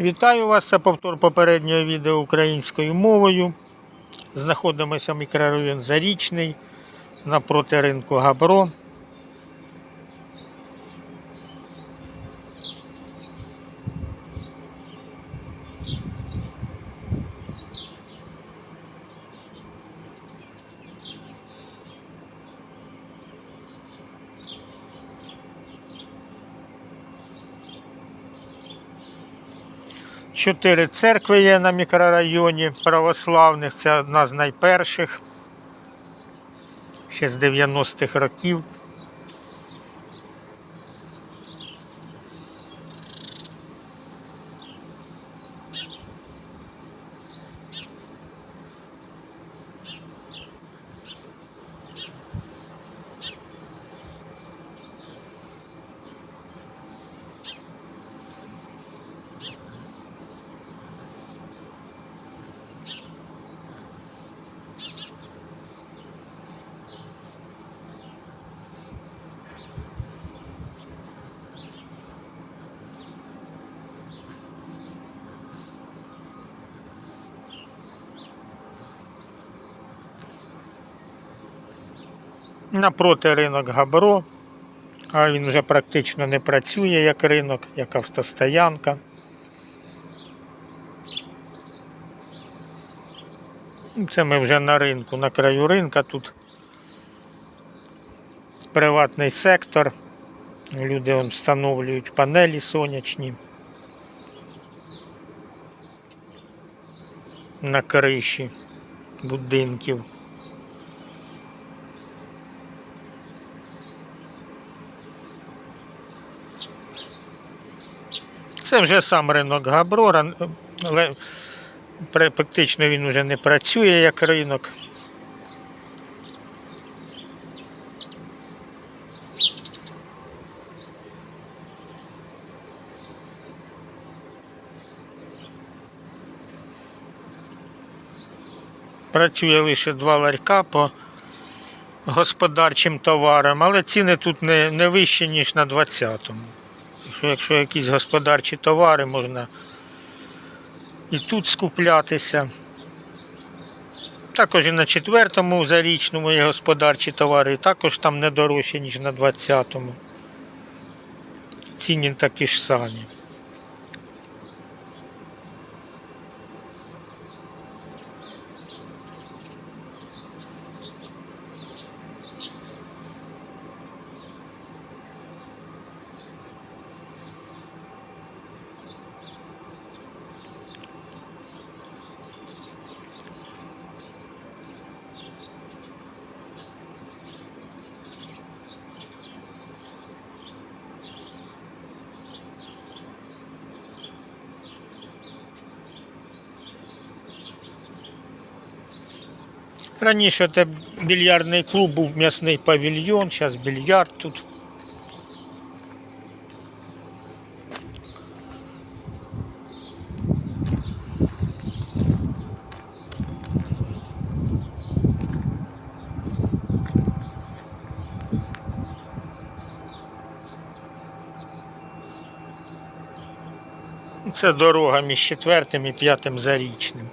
Вітаю вас! Це повтор попереднього відео українською мовою. Знаходимося в мікрорайон Зарічний напроти ринку Габро. Чотири церкви є на мікрорайоні православних. Це одна з найперших. Ще з 90-х років. Напроти ринок Габро. А він вже практично не працює як ринок, як автостоянка. Це ми вже на ринку, на краю ринка. Тут приватний сектор. Люди встановлюють панелі сонячні. На криші будинків. Це вже сам ринок Габрора, але практично він вже не працює як ринок. Працює лише два ларька по господарчим товарам, але ціни тут не, не вищі, ніж на 20-му. Якщо, якщо якісь господарчі товари, можна і тут скуплятися. Також і на четвертому зарічному є господарчі товари, і також там не дорожче, ніж на 20-му. Ціні такі ж самі. Раніше це більярдний клуб був м'ясний павільйон, зараз більярд тут. Це дорога між четвертим і п'ятим зарічним.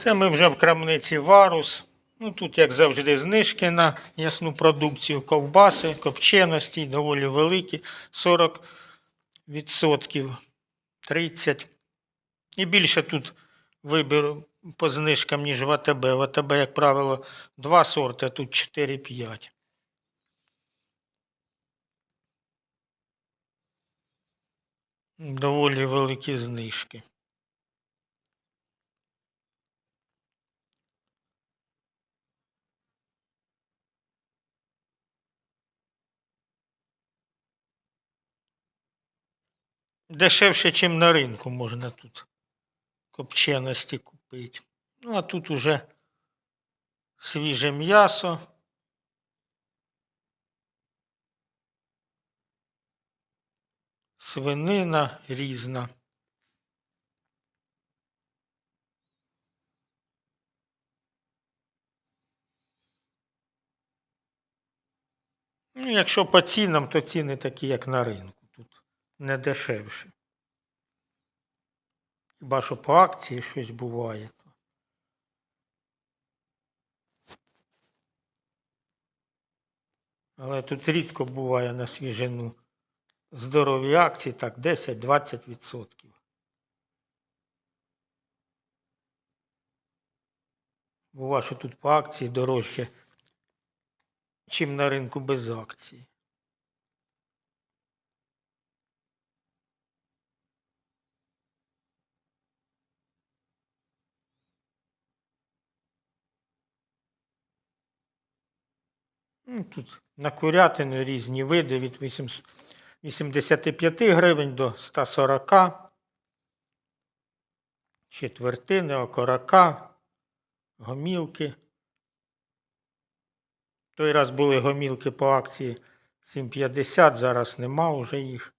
Це ми вже в крамниці Варус. Ну, тут, як завжди, знижки на ясну продукцію, ковбаси, копченості доволі великі. 40%, 30%. І більше тут вибір по знижкам, ніж в АТБ. В АТБ, як правило, два сорти, а тут 4-5. Доволі великі знижки. Дешевше, ніж на ринку можна тут копченості купити. Ну, а тут уже свіже м'ясо. Свинина різна. Ну, якщо по цінам, то ціни такі, як на ринку. Не дешевше. Хіба що по акції щось буває. Але тут рідко буває на свіжину здорові акції, так 10-20%. Буває, що тут по акції дорожче, чим на ринку без акції. Ну, Тут на курятину різні види від 85 гривень до 140. Четвертини, окорока, гомілки. Той раз були гомілки по акції 7,50, зараз нема вже їх.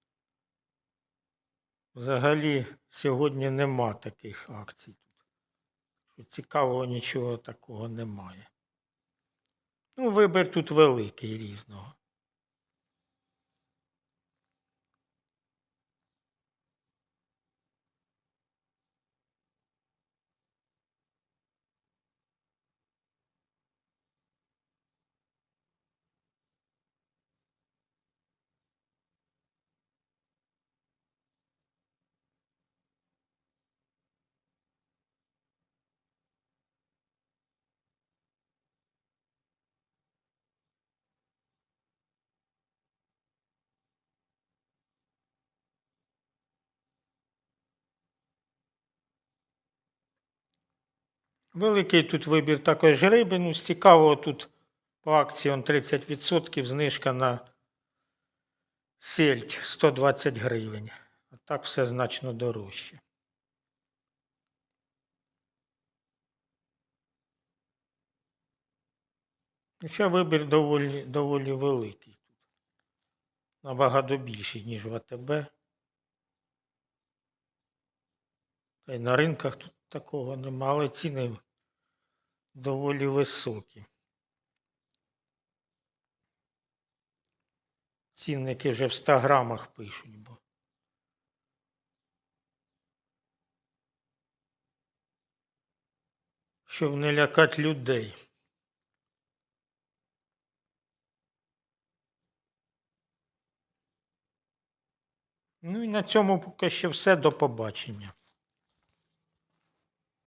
Взагалі сьогодні нема таких акцій. Цікавого нічого такого немає. Ну, вибір тут великий різного. Великий тут вибір також риби. Ну, з цікавого тут по акції он 30% знижка на сельдь 120 гривень. А так все значно дорожче. Ще вибір доволі, доволі великий. Набагато більший, ніж в АТБ. Та й на ринках тут такого нема, але ціни доволі високі. Цінники вже в 100 грамах пишуть, бо. Щоб не лякати людей. Ну і на цьому поки що все. До побачення.